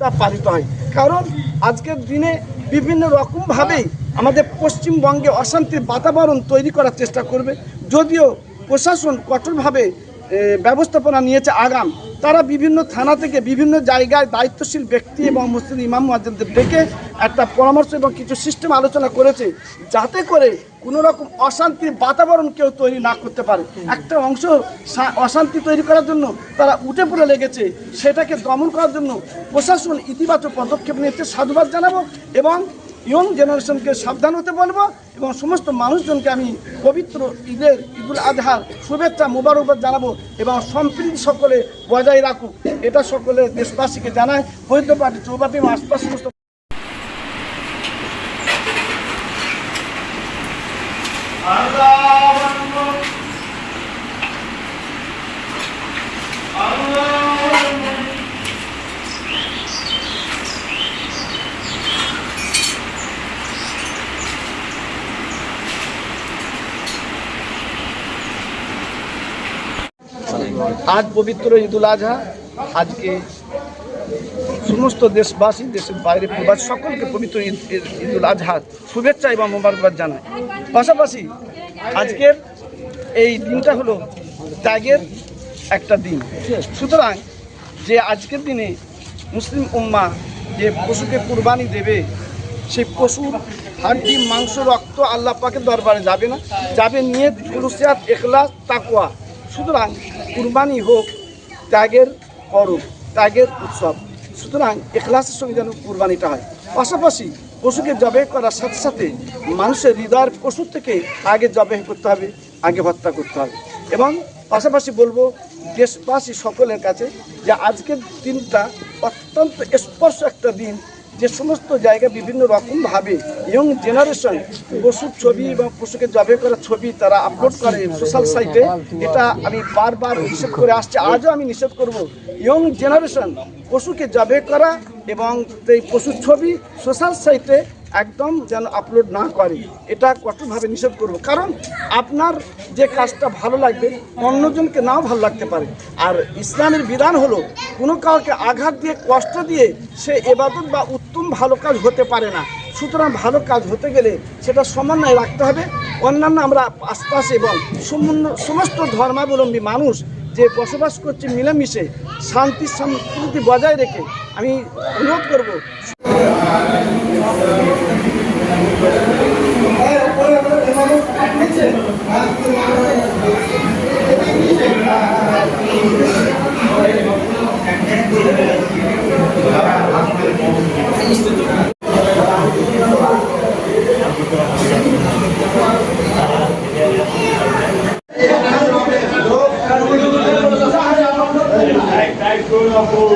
তা পালিত হয়। কারণ আজকের দিনে বিভিন্ন রকমভাবেই আমাদের পশ্চিমবঙ্গে অশান্তির বাতাবরণ তৈরি করার চেষ্টা করবে। যদিও প্রশাসন কঠোরভাবে ব্যবস্থাপনা নিয়েছে আগাম। তারা বিভিন্ন থানা থেকে বিভিন্ন জায়গায় দায়িত্বশীল ব্যক্তি এবং মুসলিম ইমাম মুয়াজ্জিনদের ডেকে একটা পরামর্শ এবং কিছু সিস্টেম আলোচনা করেছে যাতে করে কোনো রকম অশান্তির বাতাবরণ কেউ তৈরি না করতে পারে। একটা অংশ অশান্তি তৈরি করার জন্য তারা উঠে পড়ে লেগেছে। সেটাকে দমন করার জন্য প্রশাসন ইতিবাচক পদক্ষেপ নিচ্ছে সাধুবাদ জানাব এবং ইয়ং জেনারেশনকে সাবধান হতে বলব এবং সমস্ত মানুষজনকে আমি পবিত্র ঈদের, ঈদুল আজহার শুভেচ্ছা মোবারকবাদ জানাব এবং সম্প্রীতি সকলে বজায় রাখুক। এটা সকলে দেশবাসীকে জানায়। বৈধ পার্টি চৌবাটি এবং আশপাশ সমস্ত আজ পবিত্র ঈদুল আজহা। আজকে সমস্ত দেশবাসী, দেশের বাইরে প্রবাস সকলকে পবিত্র ঈদ ঈদ- ঈদুল আজহার শুভেচ্ছা এবং মোবারকবাদ জানায় পাশাপাশি আজকের এই দিনটা হলো ত্যাগের একটা দিন। সুতরাং যে আজকের দিনে মুসলিম উম্মা যে পশুকে কুরবানি দেবে সেই পশুর হাড্ডি মাংস, রক্ত আল্লাহ পাকের দরবারে যাবে না। যাবে নিয়ে ফুলুসিয়াত এখলাস তাকুয়া সুতরাং কুরবানি হোক, ত্যাগের পরব, ত্যাগের উৎসব। সুতরাং এখলাসের সঙ্গে যেন কুরবানিটা হয়। পাশাপাশি পশুকে জবে করার সাথে সাথে মানুষের হৃদয়ের পশু থেকে আগে জবে করতে হবে, আগে হত্যা করতে হবে। এবং পাশাপাশি বলব, দেশবাসী সকলের কাছে যে আজকের দিনটা অত্যন্ত স্পর্শ একটা দিন যে সমস্ত জায়গা বিভিন্ন রকমভাবে ইয়ং জেনারেশন পশুর ছবি এবং পশুকে জবে করা ছবি তারা আপলোড করে সোশ্যাল সাইটে এটা আমি বারবার নিষেধ করে আসছি, আজও আমি নিষেধ করব। ইয়ং জেনারেশন পশুকে জবে করা এবং এই পশুর ছবি সোশ্যাল সাইটে একদম যেন আপলোড না করে। এটা কঠোরভাবে নিষেধ করব। কারণ আপনার যে কাজটা ভালো লাগবে, অন্যজনকে নাও ভালো লাগতে পারে। আর ইসলামের বিধান হলো, কোনো কাউকে আঘাত দিয়ে, কষ্ট দিয়ে সে এবাদত বা উত্তম ভালো কাজ হতে পারে না। সুতরাং ভালো কাজ হতে গেলে সেটা সমন্বয় রাখতে হবে। অন্যান্য আমরা আশপাশে এবং সমস্ত ধর্মাবলম্বী মানুষ যে বসবাস করছে মিলেমিশে শান্তি, সম্প্রীতি বজায় রেখে আমি অনুরোধ করব Singapore.